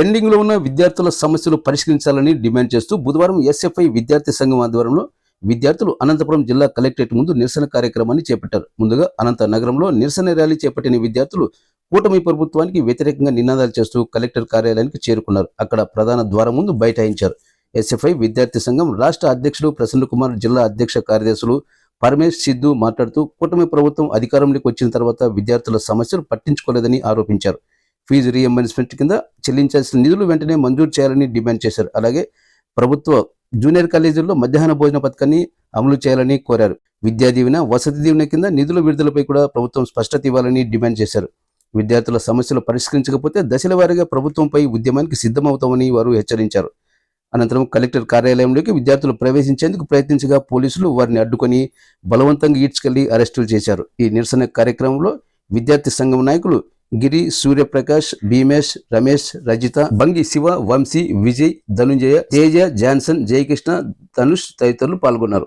పెండింగ్లో ఉన్న విద్యార్థుల సమస్యలు పరిష్కరించాలని డిమాండ్ చేస్తూ బుధవారం ఎస్ఎఫ్ఐ విద్యార్థి సంఘం ఆధ్వర్యంలో విద్యార్థులు అనంతపురం జిల్లా కలెక్టరేట్ ముందు నిరసన కార్యక్రమాన్ని చేపట్టారు. ముందుగా అనంత నగరంలో నిరసన ర్యాలీ చేపట్టిన విద్యార్థులు కూటమి ప్రభుత్వానికి వ్యతిరేకంగా నినాదాలు చేస్తూ కలెక్టర్ కార్యాలయానికి చేరుకున్నారు. అక్కడ ప్రధాన ద్వారం ముందు బైఠాయించారు. ఎస్ఎఫ్ఐ విద్యార్థి సంఘం రాష్ట్ర అధ్యక్షుడు ప్రసన్న కుమార్ జిల్లా అధ్యక్ష కార్యదర్శులు పరమేశ్ సిద్ధు మాట్లాడుతూ కూటమి ప్రభుత్వం అధికారంలోకి వచ్చిన తర్వాత విద్యార్థుల సమస్యలు పట్టించుకోలేదని ఆరోపించారు. ఫీజు రీఎంబర్స్మెంట్ కింద చెల్లించాల్సిన నిధులు వెంటనే మంజూరు చేయాలని డిమాండ్ చేశారు. అలాగే ప్రభుత్వ జూనియర్ కాలేజీల్లో మధ్యాహ్న భోజన పథకాన్ని అమలు చేయాలని కోరారు. విద్యా దీవెన వసతి దీవెన కింద నిధుల విడుదలపై కూడా ప్రభుత్వం స్పష్టత ఇవ్వాలని డిమాండ్ చేశారు. విద్యార్థుల సమస్యలు పరిష్కరించకపోతే దశల వారీగా ప్రభుత్వంపై ఉద్యమానికి సిద్ధమవుతామని వారు హెచ్చరించారు. అనంతరం కలెక్టర్ కార్యాలయంలోకి విద్యార్థులు ప్రవేశించేందుకు ప్రయత్నించగా పోలీసులు వారిని అడ్డుకొని బలవంతంగా ఈడ్చుకెళ్ళి అరెస్టులు చేశారు. ఈ నిరసన కార్యక్రమంలో విద్యార్థి సంఘం నాయకులు గిరి సూర్యప్రకాష్ భీమేష్ రమేష్ రజిత బంగి శివ వంశీ విజయ్ ధనుంజయ తేజ జాన్సన్ జయకృష్ణ ధనుష్ తదితరులు పాల్గొన్నారు.